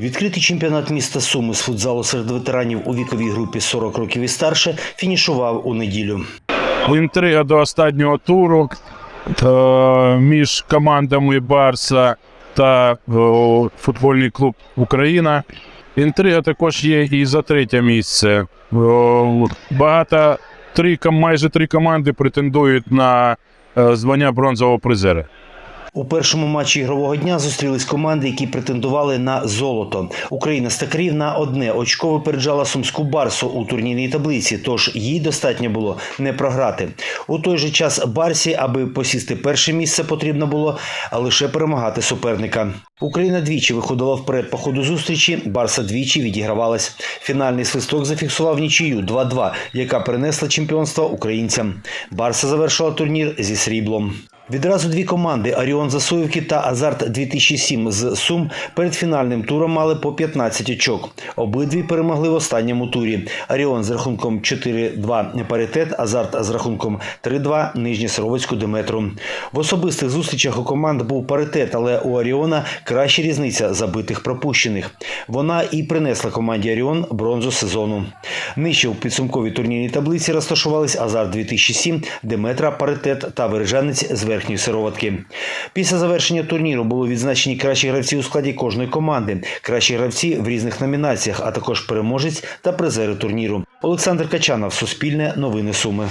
Відкритий чемпіонат міста Суми з футзалу серед ветеранів у віковій групі 40 років і старше фінішував у неділю. Інтрига до останнього туру е, між командами Барса та футбольний клуб Україна. Інтрига також є і за третє місце. Багато три майже три команди претендують на е, звання бронзового призера. У першому матчі ігрового дня зустрілись команди, які претендували на золото. Україна стакарів на одне очко випереджала сумську барсу у турнірній таблиці, тож їй достатньо було не програти. У той же час барсі, аби посісти перше місце, потрібно було лише перемагати суперника. Україна двічі виходила вперед по ходу зустрічі. Барса двічі відігравалась. Фінальний свисток зафіксував нічию 2-2, яка принесла чемпіонство українцям. Барса завершила турнір зі сріблом. Відразу дві команди Аріон Засоївки та Азарт 2007 з Сум перед фінальним туром мали по 15 очок. Обидві перемогли в останньому турі. Аріон з рахунком 4-2 паритет, Азарт з рахунком 3-2 Нижньосировицьку Деметру. В особистих зустрічах у команд був паритет, але у Аріона краща різниця забитих пропущених. Вона і принесла команді Аріон бронзу сезону. Нижче у підсумковій турнірній таблиці розташувались Азарт 2007, Деметра, Паритет та Вережанець з верхньої сироватки. Після завершення турніру були відзначені кращі гравці у складі кожної команди, кращі гравці в різних номінаціях, а також переможець та призери турніру. Олександр Качанов, Суспільне, Новини Суми.